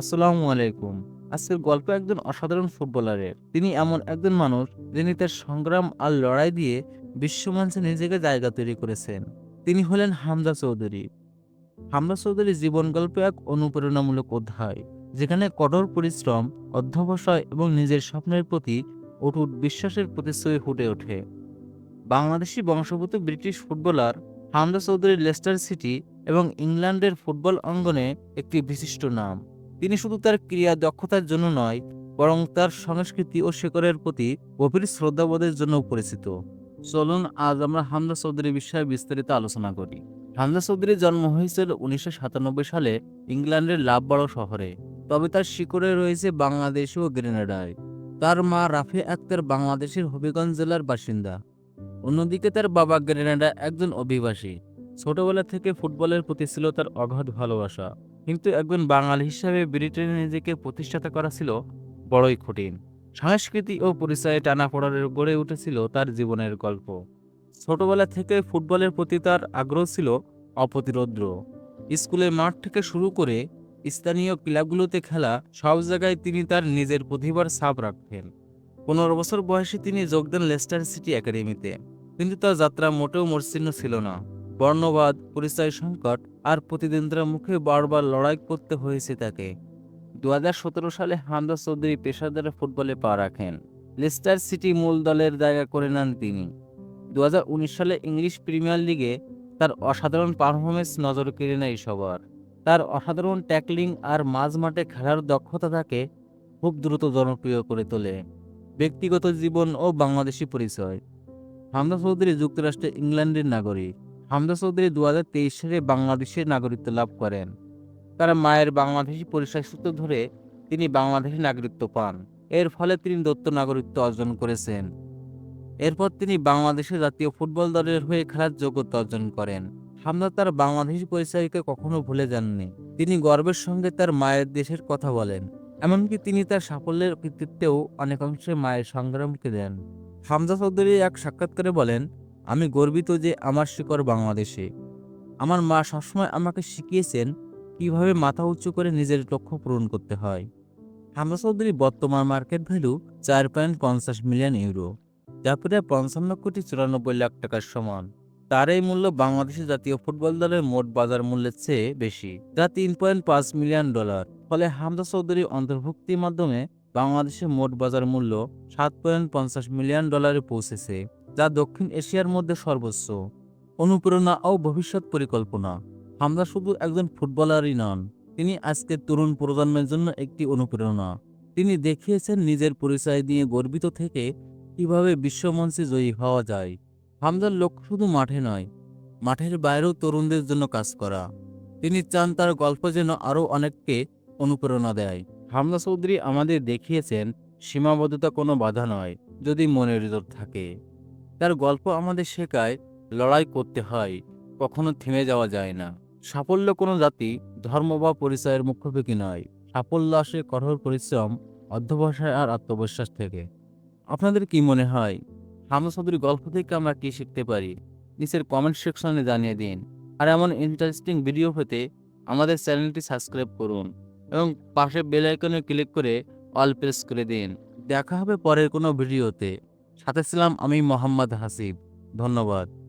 আসসালামু আলাইকুম। আজকের গল্প একজন অসাধারণ ফুটবলারের। তিনি এমন একজন মানুষ যিনি তার সংগ্রাম আর লড়াই দিয়ে বিশ্বমঞ্চে নিজেকে জায়গা তৈরি করেছেন। তিনি হলেন হামজা চৌধুরী। হামজা চৌধুরীর জীবন গল্প এক অনুপ্রেরণামূলক অধ্যায়, যেখানে কঠোর পরিশ্রম, অধ্যবসায় এবং নিজের স্বপ্নের প্রতি অটুট বিশ্বাসের প্রতিশ্রুতি ফুটে ওঠে। বাংলাদেশি বংশোদ্ভূত British footballer Hamza Chowdhury Leicester City এবং ইংল্যান্ডের ফুটবল অঙ্গনে একটি বিশিষ্ট নাম। তিনি শুধু তার ক্রিয়া দক্ষতার জন্য নয়, বরং তার সংস্কৃতি ও শেকড়ের প্রতি গভীর শ্রদ্ধাবোধের জন্য পরিচিত। চলুন আজ আমরা হামজা চৌধুরী বিষয়ে বিস্তারিত আলোচনা করি। হামজা চৌধুরীর জন্ম হয়েছিল উনিশশো সাতানব্বই সালে ইংল্যান্ডের লাভবড় শহরে। তবে তার শিকড়ে রয়েছে বাংলাদেশ ও গ্রেনাডায়। তার মা রাফি আক্তার বাংলাদেশের হবিগঞ্জ জেলার বাসিন্দা। অন্যদিকে তার বাবা গ্রেনাডা একজন অভিবাসী। ছোটবেলা থেকে ফুটবলের প্রতি ছিল তার অগাধ ভালোবাসা। কিন্তু একজন বাঙালি হিসাবে ব্রিটেনে নিজেকে প্রতিষ্ঠাতা করা ছিল বড়ই কঠিন। সংস্কৃতি ও পরিচয়ে টানাপোড়ারে গড়ে উঠেছিল তার জীবনের গল্প। ছোটবেলা থেকে ফুটবলের প্রতি তার আগ্রহ ছিল অপ্রতিরোধ্য স্কুলের মাঠ থেকে শুরু করে স্থানীয় ক্লাবগুলোতে খেলা সব জায়গায় তিনি তার নিজের প্রতিভার ছাপ রাখতেন। পনেরো বছর বয়সে তিনি যোগ দেন লেস্টার সিটি একাডেমিতে। কিন্তু তার যাত্রা মোটেও মসৃণ ছিল না। বর্ণবাদ, পরিচয় সংকট আর প্রতিদ্বন্দ্বিতার মুখে বারবার লড়াই করতে হয়েছে তাকে। দু হাজার সতেরো সালে হামদা চৌধুরী পেশাদার ফুটবলে পা রাখেন। লেস্টার সিটি মূল দলের জায়গা করে নেন তিনি। দুহাজার উনিশ সালে ইংলিশ প্রিমিয়ার লিগে তার অসাধারণ পারফরমেন্স নজর কেড়ে নেয় সবার। তার অসাধারণ ট্যাকলিং আর মাঝ মাঠে খেলার দক্ষতা তাকে খুব দ্রুত জনপ্রিয় করে তোলে। ব্যক্তিগত জীবন ও বাংলাদেশি পরিচয়। হামদা চৌধুরী যুক্তরাষ্ট্রে ইংল্যান্ডের নাগরিক। হামদা চৌধুরী দু হাজার তেইশ সালে বাংলাদেশের নাগরিকত্ব লাভ করেন। তার মায়ের বাংলাদেশি পরিচয় সূত্র ধরে তিনি বাংলাদেশি নাগরিকত্ব পান। এর ফলে তিনি দত্ত নাগরিকত্ব অর্জন করেছেন। এরপর তিনি বাংলাদেশের জাতীয় ফুটবল দলের হয়ে খেলার যোগ্যতা অর্জন করেন। হামদা তার বাংলাদেশি পরিচয়কে কখনো ভুলে যাননি। তিনি গর্বের সঙ্গে তার মায়ের দেশের কথা বলেন, এমনকি তিনি তার সাফল্যের কৃতিত্বেও অনেকাংশে মায়ের সংগ্রামকে দেন। হামজা চৌধুরী এক সাক্ষাৎকারে বলেন আমি গর্বিত যে আমার শিকড় বাংলাদেশে। আমার মা সবসময় আমাকে শিখিয়েছেন কীভাবে মাথা উঁচু করে নিজের লক্ষ্য পূরণ করতে হয়। হামজা চৌধুরী বর্তমান মার্কেট ভ্যালু চার পয়েন্ট পঞ্চাশ মিলিয়ন ইউরো, যা প্রায় পঞ্চান্ন কোটি চুরানব্বই লাখ টাকার সমান। তার এই মূল্য বাংলাদেশের জাতীয় ফুটবল দলের মোট বাজার মূল্যের চেয়ে বেশি, যা তিন পয়েন্ট পাঁচ মিলিয়ন ডলার। ফলে হামজা চৌধুরী অন্তর্ভুক্তির মাধ্যমে বাংলাদেশের মোট বাজার মূল্য সাত পয়েন্ট পঞ্চাশ মিলিয়ন ডলারে পৌঁছেছে। যা দক্ষিণ এশিয়ার মধ্যে সর্বোচ্চ। অনুপ্রেরণা ও ভবিষ্যৎ পরিকল্পনা। হামজা শুধু একজন ফুটবলারই নন, তিনি আজকের তরুণ প্রজন্মের জন্য একটি অনুপ্রেরণা। তিনি দেখিয়েছেন নিজের পরিচয় দিয়ে গর্বিত থেকে কীভাবে বিশ্বমঞ্চে জয়ী হওয়া যায়। হামজার লক্ষ্য শুধু মাঠে নয়, মাঠের বাইরেও তরুণদের জন্য কাজ করা। তিনি চান তার গল্প যেন আরও অনেককে অনুপ্রেরণা দেয়। হামজা চৌধুরী আমাদের দেখিয়েছেন, সীমাবদ্ধতা কোনো বাধা নয়, যদি মনের জোর থাকে। তার গল্প আমাদের শেখায় লড়াই করতে হয়, কখনো থেমে যাওয়া যায় না। সাফল্য কোনো জাতি ধর্ম বা পরিচয়ের মুখ্যপেকি নয়। সাফল্য আসে কঠোর পরিশ্রম, অধ্যবসায় আর আত্মবিশ্বাস থেকে। আপনাদের কি মনে হয়? হামজা চৌধুরীর গল্প থেকে আমরা কি শিখতে পারি? নিচের কমেন্ট সেকশনে জানিয়ে দিন। আর এমন ইন্টারেস্টিং ভিডিও পেতে আমাদের চ্যানেলটি সাবস্ক্রাইব করুন এবং পাশে বেল আইকনে ক্লিক করে অল প্রেস করে দিন। দেখা হবে পরের কোনো ভিডিওতে সাথে ছিলাম আমি মোহাম্মদ হাসিব। ধন্যবাদ।